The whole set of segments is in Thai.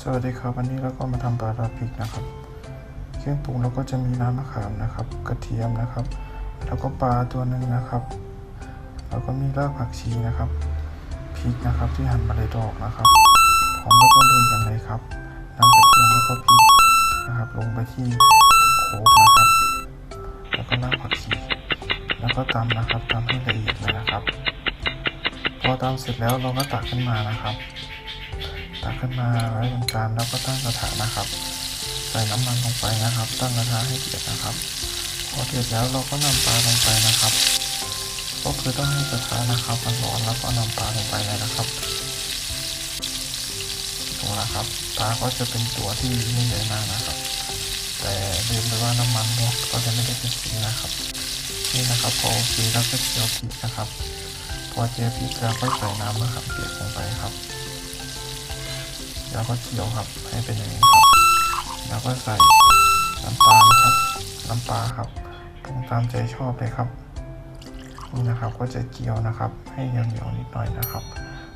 สวัสดีครับวันนี้เราก็มาทำปลาราดพริกนะครับ เครื่องปรุงเราก็จะมีน้ำมะขามนะครับ กระเทียมนะครับ แล้วก็ปลาตัวหนึ่งนะครับ แล้วก็มีรากผักชีนะครับพริกนะครับที่หั่นมาเลยดอกนะครับพร้อมแล้วก็ลุยกันเลยครับนำกระเทียมแล้วก็พริกนะครับ ลงไปที่โขกนะครับ แล้วก็รากผักชีแล้วก็ตำนะครับตำให้ละเอียดเลยนะครับ พอตำเสร็จแล้วเราก็ตักขึ้นมานะครับ ตักขึ้นมาไว้บนจานแล้วก็ตั้งกระทะนะครับ ใส่น้ำมันลงไปนะครับ ตั้งกระทะให้เดือดนะครับ พอเดือดแล้วเราก็นำปลาลงไปนะครับ ก็คือต้องให้กระทะนะครับมันร้อนแล้วก็นำปลาลงไปเลยนะครับดูนะครับปลาก็จะเป็นตัวที่ไม่ใหญ่มากนะครับ แต่ลืมไปว่าน้ำมันเนี่ยก็จะไม่ได้เป็นสีนะครับ นี่นะครับพอโอเคแล้วก็เจียวพริกนะครับ พอเจียวพริกแล้วก็ใส่น้ำมะขามเปียกลงไป แล้วก็เคี่ยวครับให้เป็นอย่างนี้ครับ แล้วก็ใส่น้ำตาลครับน้ำปลาครับปรุงตามใจชอบเลยครับนี่นะครับก็จะเกี๊ยวนะครับ ให้เหนียวๆนิดหน่อยนะครับ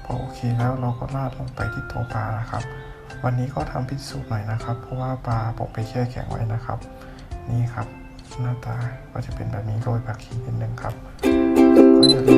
พอโอเคแล้วเราก็ราดลงไปที่ตัวปลานะครับ วันนี้ก็ทำพิซซูจน์หน่อยนะครับ เพราะว่าปลาผมไปแช่แข็งไว้นะครับ นี่ครับหน้าตาก็จะเป็นแบบนี้โรยผักชีนิดนึงครับก็อย่าลืม